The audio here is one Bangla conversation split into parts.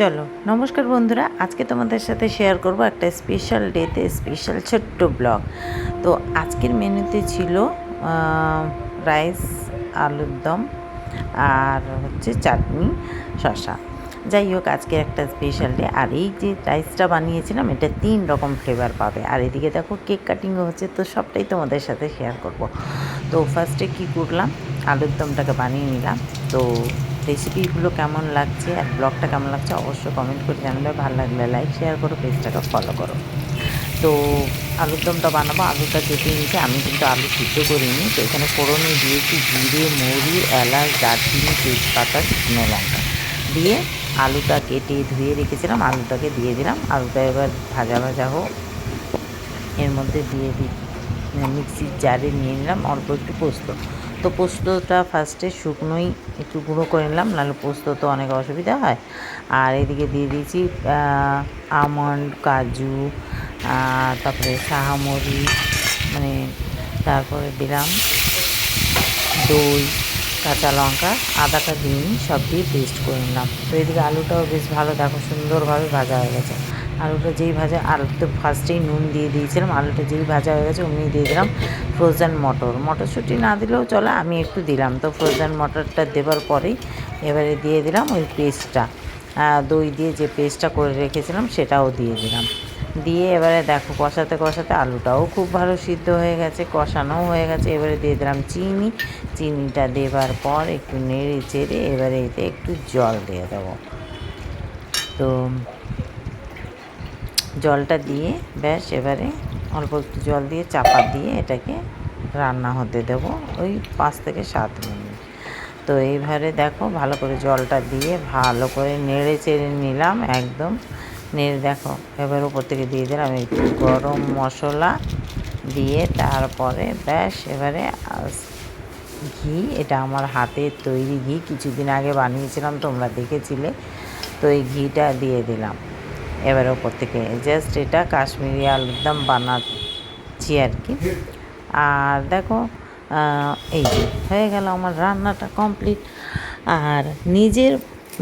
চলো, নমস্কার বন্ধুরা, আজকে তোমাদের সাথে শেয়ার করব একটা স্পেশাল ডেতে স্পেশাল ছোট্ট ব্লগ তো আজকের মেনুতে ছিল রাইস আলুর দম আর হচ্ছে চাটনি শশা যাই হোক, আজকে একটা স্পেশাল ডে আর এই যে রাইসটা বানিয়েছিলাম, এটা তিন রকম ফ্লেভার পাবে। আর এদিকে দেখো কেক কাটিংও হচ্ছে, তো সবটাই তোমাদের সাথে শেয়ার করব। তো ফার্স্টে কি করলাম? আলুর দমটাকে বানিয়ে নিলাম। তো রেসিপিগুলো কেমন লাগছে আর ব্লগটা কেমন লাগছে অবশ্যই কমেন্ট করে জানাবে। ভালো লাগলে লাইক শেয়ার করো পেজটাকে ফলো করো। তো আলুর দমটা বানাবো। আলুটা কেটে নিয়েছি। আমি কিন্তু আলু সিদ্ধ করিনি। তো এখানে ফোড়নে দিয়েছি জিরে, মৌরি, এলাচ, দারচিনি, তেজপাতা, শুকনো লঙ্কা। দিয়ে আলুটা কেটে ধুয়ে রেখেছিলাম। আলুটাকে দিয়ে দিলাম। আলুটা এবার ভাজা ভাজা হোক। এর মধ্যে দিয়ে দিই মিক্সির জারে নিয়ে নিলাম। অল্প একটু পোস্ত। তো পোস্তটা ফার্স্টে শুকনোই একটু গুঁড়ো করে নিলাম নাহলে পোস্ত তো অনেক অসুবিধা হয়। আর এদিকে দিয়ে দিয়েছি আমন্ড, কাজু তারপরে শাহামরি মানে তারপরে দিলাম দই, কাঁচা লঙ্কা, আদাটা দিই সব দিয়ে পেস্ট করে নিলাম। তো এদিকে আলুটাও বেশ ভালো, দেখো সুন্দরভাবে ভাজা হয়ে গেছে। আলুটা যেই ভাজা, আলুতে ফার্স্টেই নুন দিয়ে দিয়েছিলাম। আলুটা যেই ভাজা হয়ে গেছে অমনি দিয়ে দিলাম ফ্রোজেন মটর। মটরশুঁটি না দিলেও চলে, আমি একটু দিলাম। তো ফ্রোজেন মটরটা দেবার পরেই এবারে দিয়ে দিলাম ওই পেস্টটা। দই দিয়ে যে পেস্টটা করে রেখেছিলাম, সেটাও দিয়ে দিলাম। দিয়ে এবারে দেখো, কষাতে কষাতে আলুটাও খুব ভালো সিদ্ধ হয়ে গেছে, কষানোও হয়ে গেছে। এবারে দিয়ে দিলাম চিনি। চিনিটা দেবার পর একটু নেড়ে চেড়ে এবারে এতে একটু জল দিয়ে দেবো। তো জলটা দিয়ে ব্যাস, এবারে অল্প একটু জল দিয়ে চাপা দিয়ে এটাকে রান্না হতে দেবো ওই পাঁচ থেকে সাত মিনিট। তো এইভাবে দেখো ভালো করে জলটা দিয়ে ভালো করে নেড়ে চেড়ে নিলাম একদম। নেড়ে দেখো, এবার উপর থেকে দিয়ে দিলাম একটু গরম মশলা দিয়ে তারপরে ব্যাস, এবারে ঘি, এটা আমার হাতের তৈরি ঘি, কিছুদিন আগে বানিয়েছিলাম, তোমরা দেখেছিলে। তো এই ঘিটা দিয়ে দিলাম। এবার ওপর থেকে। জাস্ট এটা কাশ্মীরি আলুর দম বানাচ্ছি আর কি। আর দেখো এই যে হয়ে গেল আমার রান্নাটা কমপ্লিট আর নিজের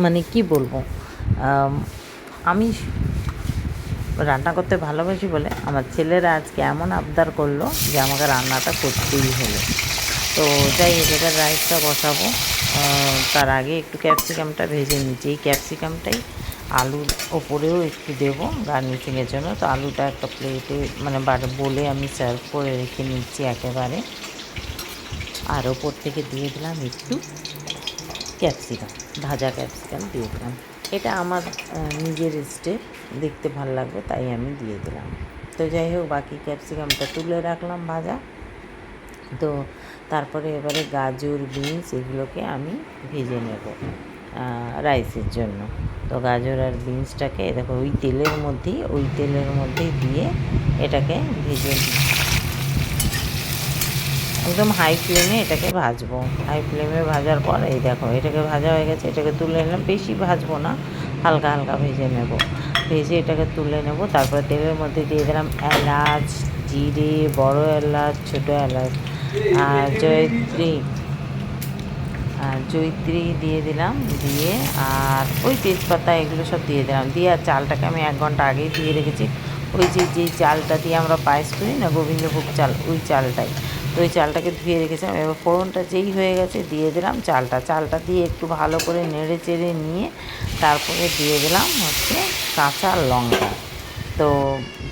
মানে কি বলব, আমি রান্না করতে ভালোবাসি বলে আমার ছেলেরা আজকে এমন আবদার করল যে আমাকে রান্নাটা করতেই হলো। তো যাই এবার রাইসটা বসাবো। তার আগে একটু ক্যাপসিকামটা ভেজে নিচ্ছি। এই ক্যাপসিকামটাই আলুর ওপরেও একটু দেবো গার্নিশিংয়ের জন্য। তো আলুটা একটা প্লেটে মানে বলে আমি সার্ভ করে রেখে নিচ্ছি একেবারে। আর ওপর থেকে দিয়ে দিলাম একটু ক্যাপসিকাম ভাজা ক্যাপসিকাম দিয়ে দিলাম। এটা আমার নিজের স্টেপ দেখতে ভালো লাগবে, তাই আমি দিয়ে দিলাম। তো যাই হোক, বাকি ক্যাপসিকামটা তুলে রাখলাম ভাজা। তো তারপরে এবারে গাজর, বিনস এগুলোকে আমি ভেজে নেব। রাইসের জন্য। তো গাজর আর বিনসটাকে দেখো, ওই তেলের মধ্যেই, ওই তেলের মধ্যেই দিয়ে এটাকে ভেজে একদম হাই ফ্লেমে এটাকে ভাজবো। হাই ফ্লেমে ভাজার পর, এই দেখো, এটাকে ভাজা হয়ে গেছে, এটাকে তুলে নিলাম। বেশি ভাজবো না, হালকা হালকা ভেজে নেব। ভেজে এটাকে তুলে নেব, তারপরে তেলের মধ্যে দিয়ে দিলাম এলাচ, জিরে, বড় এলাচ, ছোটো এলাচ, আর জয়ত্রী জৈত্রী দিয়ে দিলাম, দিয়ে আর ওই তেজপাতা এগুলো সব দিয়ে দিলাম। দিয়ে আর চালটাকে আমি এক ঘণ্টা আগেই দিয়ে রেখেছি। ওই যে যেই চালটা দিয়ে আমরা পায়েস করি না, গোবিন্দভোগ চাল, ওই চালটাই। তো ওই চালটাকে ধুয়ে রেখেছিলাম। এবার ফোড়নটা যেই হয়ে গেছে দিয়ে দিলাম চালটা। চালটা দিয়ে একটু ভালো করে নেড়ে চেড়ে নিয়ে তারপরে দিয়ে দিলাম হচ্ছে কাঁচা লঙ্কা। তো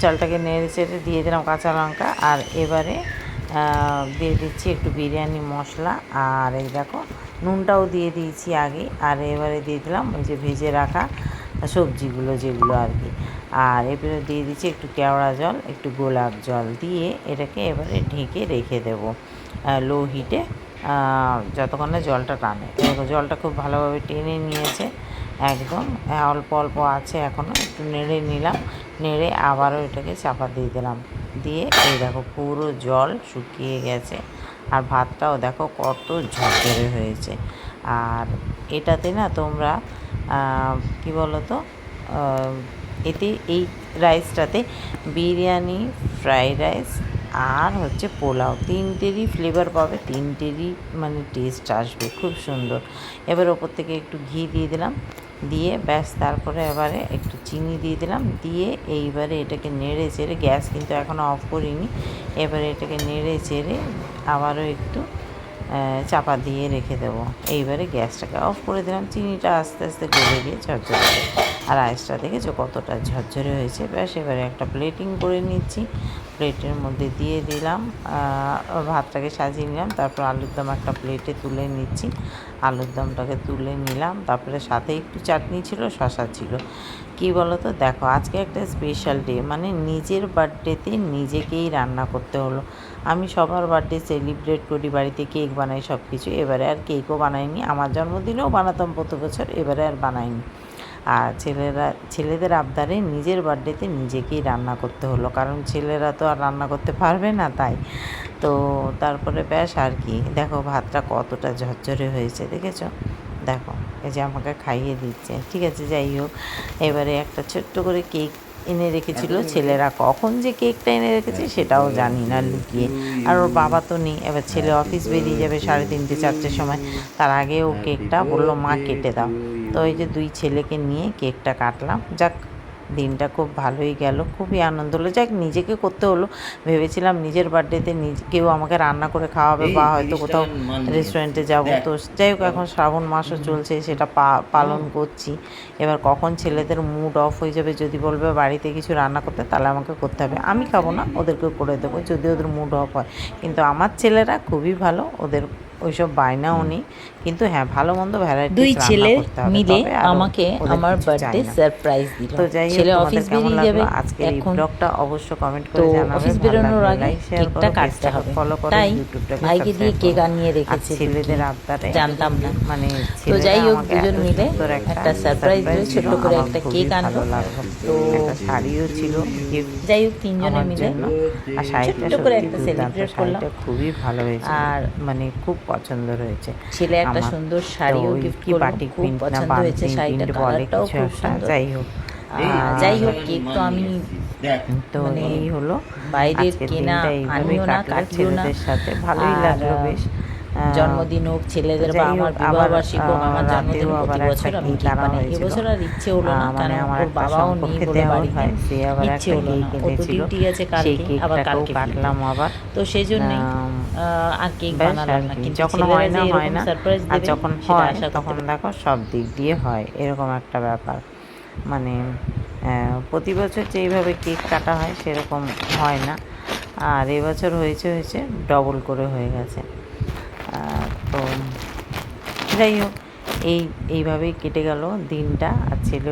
চালটাকে নেড়ে চেড়ে দিয়ে দিলাম কাঁচা লঙ্কা। আর এবারে দিয়ে দিচ্ছি একটু বিরিয়ানি মশলা। আর এই দেখো, নুনটাও দিয়ে দিয়েছি আগে। আর এবারে দিয়ে দিলাম ওই যে ভেজে রাখা সবজিগুলো যেগুলো আর কি। আর এবারে দিয়ে দিচ্ছি একটু কেওড়া জল, একটু গোলাপ জল দিয়ে এটাকে এবারে ঢেকে রেখে দেব লো হিটে। যতক্ষণ না জলটা টানে। জলটা খুব ভালোভাবে টেনে নিয়েছে একদম। অল্প অল্প আছে এখনও একটু নেড়ে নিলাম। নেড়ে আবারও এটাকে চাপা দিয়ে দিলাম। দিয়ে এই দেখো পুরো জল শুকিয়ে গেছে। আর ভাতটাও দেখো কত ঝরঝরে হয়েছে। আর এটাতে না তোমরা কি বলো তো এতে এই রাইসটাতে বিরিয়ানি, ফ্রাইড রাইস আর হচ্ছে পোলাও। তিনটেরই ফ্লেভার পাবে, তিনটেরই মানে টেস্ট আসবে। খুব সুন্দর। এবার ওপর থেকে একটু ঘি দিয়ে দিলাম। দিয়ে ব্যাস, তারপরে এবারে একটু চিনি দিয়ে দিলাম। দিয়ে এইবারে এটাকে নেড়ে চেড়ে, গ্যাস কিন্তু এখনও অফ করিনি, এবারে এটাকে নেড়ে চেড়ে আবারও একটু চাপা দিয়ে রেখে দেবো। এইবারে গ্যাসটাকে অফ করে দিলাম। চিনিটা আস্তে আস্তে গলে গিয়ে ঝরঝরে। আর আইসটা দেখেছ কতটা ঝরঝরে হয়েছে? ব্যাস, এবারে একটা প্লেটিং করে নিচ্ছি। প্লেটের মধ্যে দিয়ে দিলাম ভাতটাকে সাজিয়ে নিলাম। তারপর আলুর দম একটা প্লেটে তুলে নিচ্ছি। আলুর দমটাকে তুলে নিলাম। তারপরে সাথে একটু চাটনি ছিল শশা ছিল। কি বলো তো দেখো, আজকে একটা স্পেশাল ডে মানে নিজের বার্থডেতে নিজেকেই রান্না করতে হলো। আমি সবার বার্থডে সেলিব্রেট করি, বাড়িতে কেক বানাই সব কিছু এবারে আর কেকও বানাইনি, আমার জন্মদিনেও বানাতাম, প্রতি বছর এবারে আর বানাইনি। আর ছেলেরা ছেলেদের আবদারে নিজের বার্থডেতে নিজেকেই রান্না করতে হলো। কারণ ছেলেরা তো আর রান্না করতে পারবে না তাই। তো তারপরে ব্যাস আর কি। দেখো ভাতটা কতটা ঝরঝরে হয়েছে দেখেছ? দেখো এই যে আমাকে খাইয়ে দিচ্ছে। ঠিক আছে যাই হোক। এবারে একটা ছোট্ট করে কেক এনে রেখেছিল। ছেলেরা কখন যে কেকটা এনে রেখেছে সেটাও জানি না লুকিয়ে। আর ওর বাবা তো নেই। এবার ছেলে অফিস বেরিয়ে যাবে সাড়ে তিনটে চারটের সময়। তার আগে ও কেকটা বলল মা কেটে দাও। তো এই যে দুই ছেলেকে নিয়ে কেকটা কাটলাম। যাক দিনটা খুব ভালোই গেল খুবই আনন্দ হলো। যাক নিজেকে করতে হলো। ভেবেছিলাম নিজের বার্থডেতে নিজে কেউ আমাকে রান্না করে খাওয়াবে বা হয়তো কোথাও রেস্টুরেন্টে যাব। তো যাই হোক এখন শ্রাবণ মাসও চলছে সেটা পা- পালন করছি। এবার কখন ছেলেদের মুড অফ হয়ে যাবে যদি বলবে বাড়িতে কিছু রান্না করতে তাহলে আমাকে করতে হবে। আমি খাব না ওদেরকে করে দেবো যদি ওদের মুড অফ হয়। কিন্তু আমার ছেলেরা খুবই ভালো ওদের ওইসব বায়নাও নেই কিন্তু হ্যাঁ ভালো মন্দ ভ্যারাইটি দুই ছেলে মিলে আমাকে আমার বার্থডে সারপ্রাইজ দিল। তো যাই ছেলে অফিস বেরিয়ে যাবে। আজকের এই ব্লগটা অবশ্য কমেন্ট করে তো জানাবে অফিস বেরোনোর আগে কেকটা কাটতে হবে। তাই ভাইকে দিয়ে কেক আনিয়ে রেখেছে ছেলেদের আবদারে জানতাম না। মানে তো যাই হোক দুজন মিলে একটা সারপ্রাইজ দিল দিল, করে একটা কেক আনলো। তো একটা শাড়িও ছিল। যাই হোক তিনজনে মিলে আর শাড়িটা করে একটা celebrate করলাম। খুবই ভালো হয়েছে আর মানে খুব পছন্দ হয়েছে ছেলে একটা সুন্দর শাড়িও গিফট খুব প্রিন্ট না হয়েছে বলে কালারটাও খুব সুন্দর। যাই হোক। যাই হোক কেক তো আমি তো মানে এই হলো। বাইরের কেনা আনিও না কাটলো না। সাথে। ভালোই লাগল বেশ। জন্মদিন হোক ছেলেদের বা আমার বিবাহ বার্ষিক হোক আমার জন্মদিন রাতেও প্রতি বছর আমি কেক বানাই। এবছর আর ইচ্ছে হলো না মানে কারণ আমার বাবাও নেই বলে বাড়িতে হয়, ইচ্ছে একটা হলো না। ও তো। ডিউটি আছে কালকে আবার কালকে কাটলাম আবার। তো সেই জন্যই আর কেক বানালাম না। কিন্তু যখন হয় না হয় এরকম না আর যখন হয় তখন দেখো সব দিক দিয়ে হয় এরকম একটা ব্যাপার। মানে প্রতি বছর যেইভাবে কেক কাটা হয় সেরকম হয় না। আর এবছর হয়েছে হয়েছে ডবল করে হয়ে গেছে। তো যাই হোক এই এইভাবেই কেটে গেল দিনটা। আর ছেলে